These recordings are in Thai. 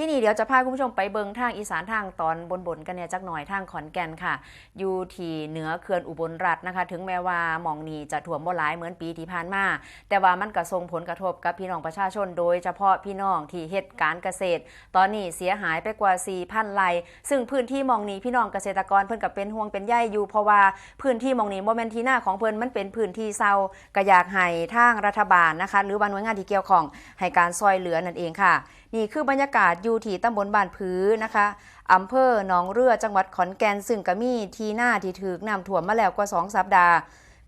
ที่นี่เดี๋ยวจะพาคุณผู้ชมไปเบิงทางอีสานทางตอนบนๆกันเนี่ยจักหน่อยทางขอนแก่นค่ะ อยู่ที่เหนือเขื่อนอุบลรัฐนะคะ ถึงแม้ว่าหมองนีจะท่วมบ่หลายเหมือนปีที่ผ่านมา แต่ว่ามันก็ส่งผลกระทบกับพี่น้องประชาชน โดยเฉพาะพี่น้องที่เฮ็ดการเกษตร ตอนนี้เสียหายไปกว่า4,000ไร่ซึ่งพื้นที่หมองนีพี่น้องเกษตรกรเพิ่นก็เป็นห่วงเป็นใยอยู่เพราะว่าพื้นที่หมองนี้บ่แม่นทีหน้าของเพิ่นมันเป็นพื้นที่เซาก็อยากให้ทางรัฐบาลนะคะ หรือว่าหน่วยงานที่เกี่ยวข้องให้การซอยเหลือนั่นเองค่ะ นี่คือบรรยากาศอยู่ที่ตำบลบ้านพื้นะคะอำเภอหนองเรือจังหวัดขอนแก่นซึ่งก็มีทีหน้าที่ถูกน้ำท่วมมาแล้วกว่า 2 สัปดาห์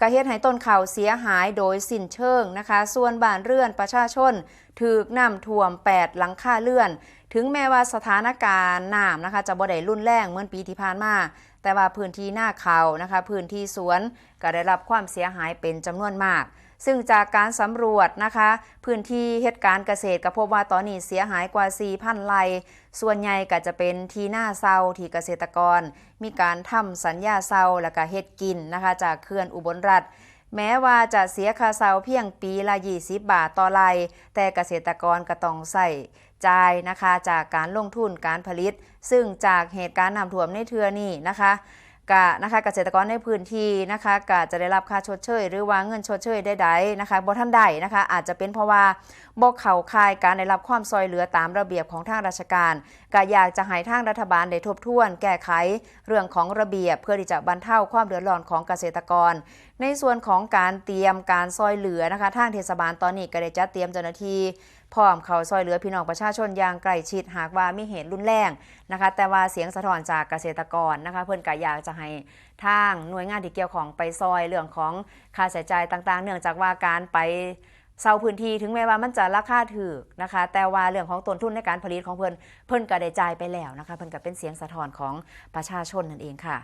ก็เฮ็ดให้ต้นข้าวเสียหายโดยสิ้นเชิงนะคะ ส่วนบ้านเรือนประชาชนถูกน้ำท่วม 8 หลังคาเรือน ถึงแม้ว่าสถานการณ์น้ำนะคะ จะบ่ได้รุนแรงเหมือนปีที่ผ่านมา แต่ว่าพื้นที่หน้าเขานะคะ พื้นที่สวนก็ได้รับความเสียหายเป็นจำนวนมาก ซึ่งจากการสำรวจนะคะ พื้นที่เหตุการณ์เกษตรก็พบว่าตอนนี้เสียหายกว่า 4,000 ไร่ส่วนใหญ่ก็จะเป็นทีหน้าเซาที่เกษตรกร มีการทำสัญญาเซาและก็เฮ็ดกินนะคะ จากเขื่อนอุบลรัฐแม้ว่าจะเสียค่าเซาเพียงปีละ 20 บาทต่อไร่แต่เกษตรกรก็ต้องใส่จ่ายนะคะจากการลงทุนการผลิต ซึ่งจากเหตุการณ์น้ำท่วมในเทือนี้นะคะ กะนะคะเกษตรกรในพื้นที่นะคะก็จะได้รับค่าชดเชย หรือว่าเงินชดเชยใดๆนะคะบ่ท่านใดนะคะอาจจะเป็นเพราะว่าบ่เข้าข่ายการได้รับความซอยเหลือตามระเบียบของทางราชการก็อยากจะให้ทางรัฐบาลได้ทบทวน แก้ไขเรื่องของระเบียบ เพื่อที่จะบรรเทาความเดือดร้อนของเกษตรกร ในส่วนของการเตรียมการซอยเหลือนะคะทางเทศบาลตอนนี้ก็ได้จัดเตรียมเจ้าหน้าที่พร้อมเขาซอยเหลือพี่น้องประชาชนอย่างใกล้ชิดหากว่ามีเหตุรุนแรงนะคะแต่ว่าเสียงสะท้อนจากเกษตรกรนะคะเพื่อนก็อยากจะให้ทางหน่วยงานที่เกี่ยวของไปซอยเรื่องของค่าใช้จ่ายต่างๆ เนื่องจากว่าการไปเซาพื้นที่ถึงแม้ว่ามันจะราคาถูกนะคะ แต่ว่าเรื่องของต้นทุนในการผลิตของเพิ่นเพิ่นก็ได้จ่ายไปแล้วนะคะ เพิ่นก็เป็นเสียงสะท้อนของประชาชนนั่นเองค่ะ